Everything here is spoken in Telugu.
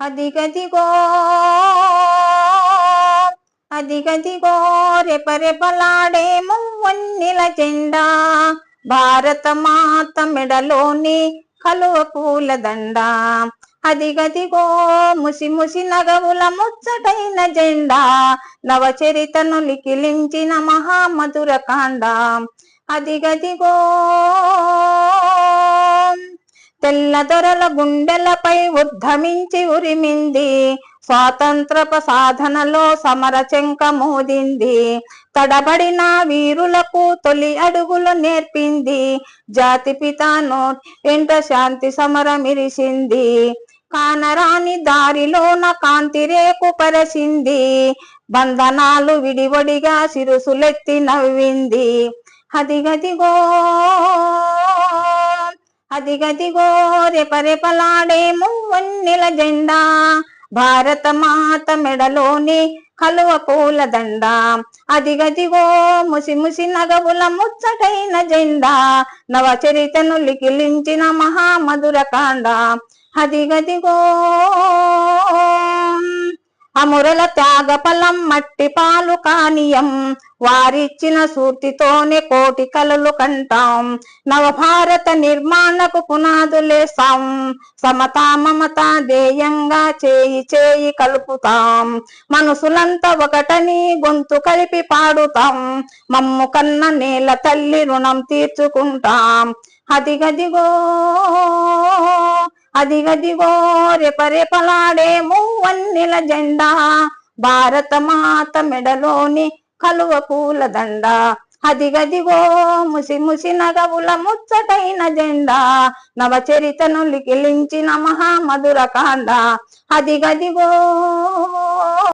అదిగదిగో అదిగదిగో రెపరెపలాడే మువ్వన్నెల జెండా భారత మాత మెడలోని కలువ పూల దండ. అదిగదిగో ముసి ముసి నగవుల ముచ్చటైన జెండా నవచరితను లిఖిలించిన మహామధుర కాండ. అదిగదిగో తెల్లదొరల గుండెలపై ఉద్ధమించి ఉరిమింది. స్వాతంత్రప సాధనలో సమర చెంక మోదింది. తడబడిన వీరులకు తొలి అడుగులు నేర్పింది. జాతి పితాను ఎంట శాంతి సమరమిరిసింది కానరాని దారిలోన కాంతి రేకు పరసింది బంధనాలు విడివడిగా సిరుసులెత్తి నవ్వింది. హదిగదిగో అదిగదిగో రెపరెపలాడే మువ్వన్నెల జెండా. భారత మాత మెడలోని కలువ పూల దండ. అదిగదిగో ముసి ముసి నగవుల ముచ్చటైన జెండా. నవ చరితను లిఖిలించిన మహామధుర కాండ. అదిగదిగో అమురల త్యాగ ఫలం మట్టి పాలు కానియం. వారిచ్చిన సూర్తితోనే కోటి కలలు కంటాం. నవభారత నిర్మాణకు పునాదులేస్తాం సమతా మమత ధ్యేయంగా చేయి చేయి కలుపుతాం. మనసులంతా ఒకటని గొంతు కలిపి పాడుతాం. మమ్ము కన్న నేల తల్లి రుణం తీర్చుకుంటాం. అదిగదిగో అదిగదిగో రెపరెపలాడే మూవన్నెల జెండా భారత మాత మెడలోని కలువ పూల దండ. అదిగదిగో ముసి ముసి నగవుల ముచ్చటైన జెండా నవచరితను లిఖిలించిన మహామధుర కాండ. అదిగదిగో